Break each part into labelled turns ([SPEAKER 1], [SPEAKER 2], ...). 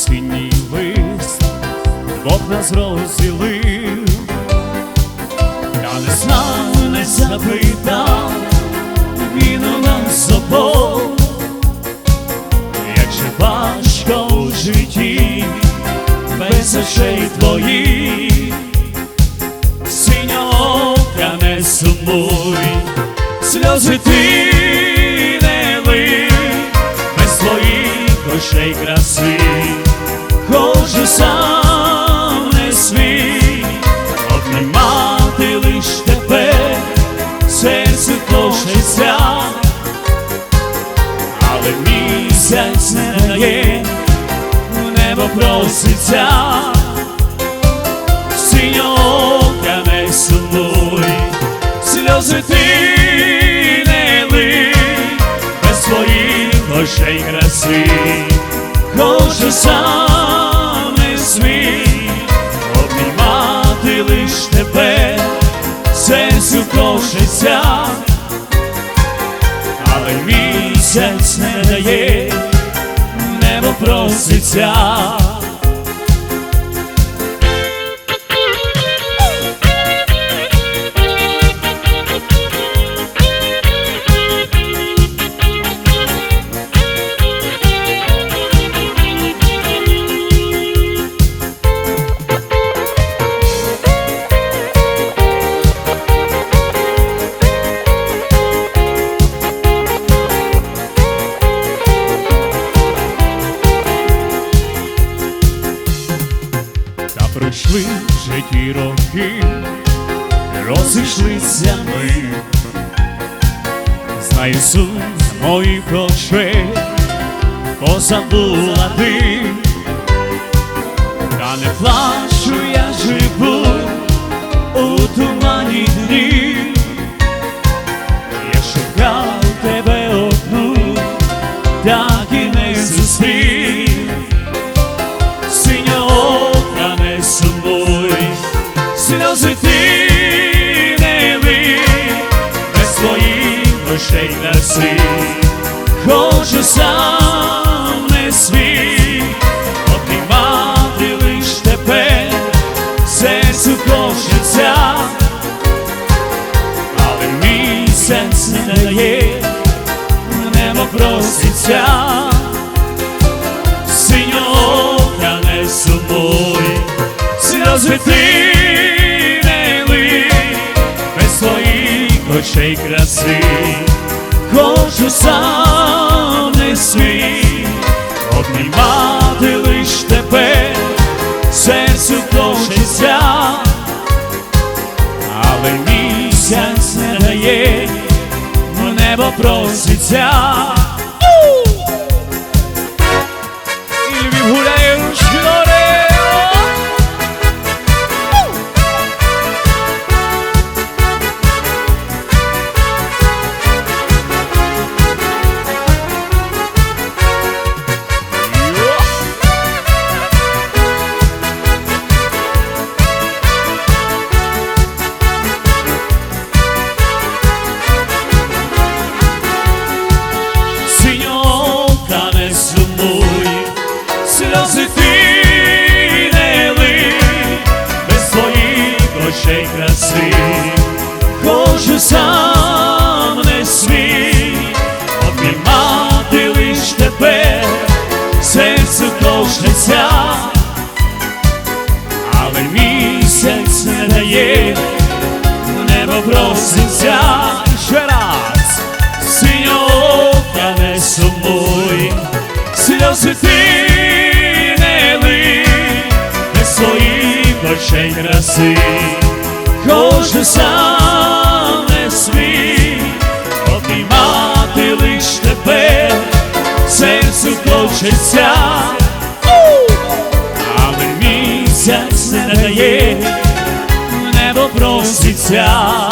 [SPEAKER 1] осінній лист двох нас розділив. Я не знав, не запитав, він у нас з обох, як же важко у житті без очей твоїх, синього ока не сумуй, сльози ти не лий, без твоїх очей краси, місяць не в небо проситься, синьока не сумуй, сльози ти не лий, без твоїх очей краси, хочу сам не свій, обнімати лиш тебе, серцю кошиться, але місяць не дає, небо проситься. sabor дає, в небо проситься. Серцю хочеться, але місяць не дає, небо проситься. Ще раз, синьока не сумуй, сльози ти не лий, без своїх очей краси, хочу сам не свій, серцю хочеться, але місяць не дає, небо проситься.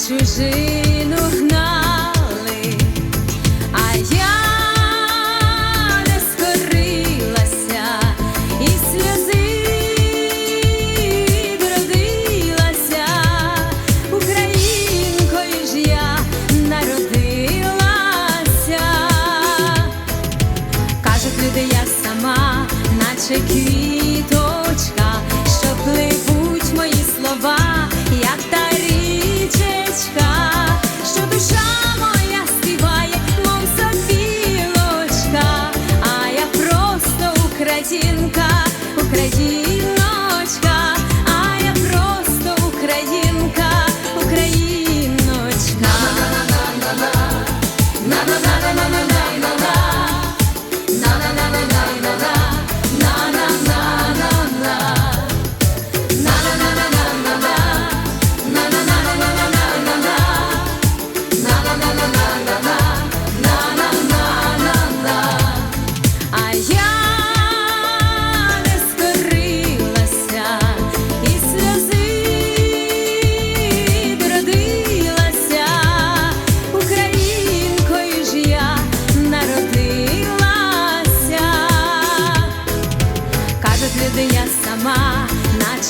[SPEAKER 2] Чужину s'écuit.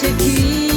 [SPEAKER 2] çekil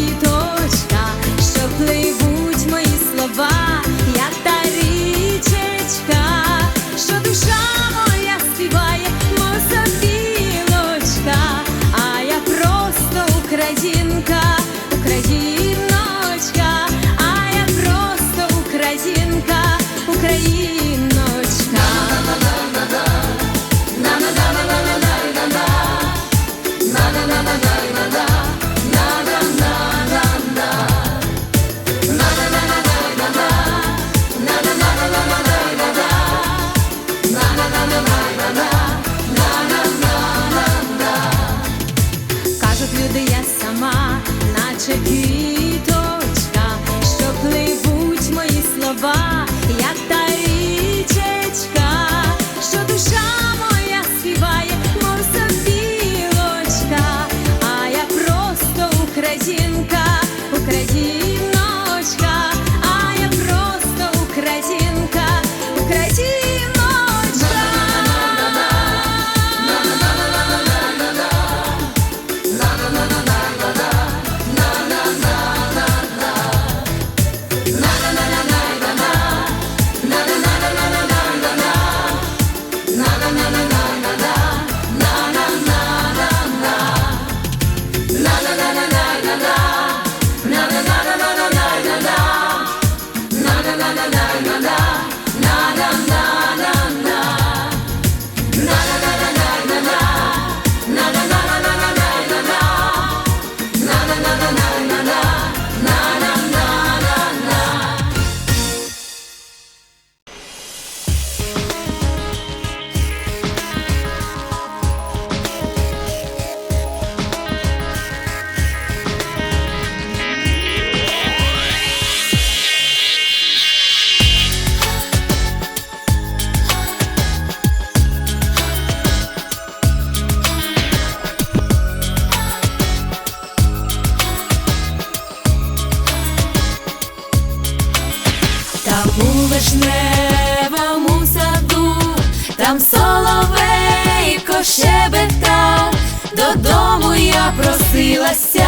[SPEAKER 2] там соловейко щебетав, додому я просилася,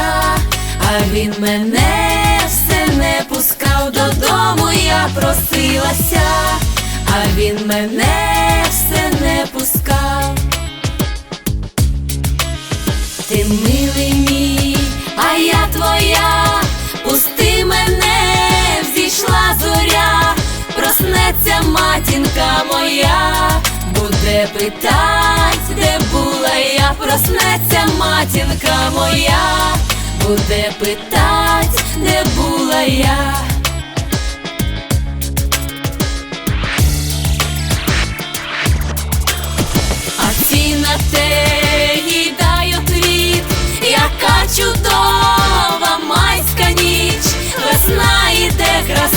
[SPEAKER 2] а він мене все не пускав, додому я просилася, а він мене все не пускав. Ти милий мій, а я твоя, пусти мене, взійшла зоря, проснеться матінка моя, Питать, де була я, проснеться матінка моя, буде питать, де була я. А всі на те їй дай отвіт, яка чудова майська ніч, весна іде краса.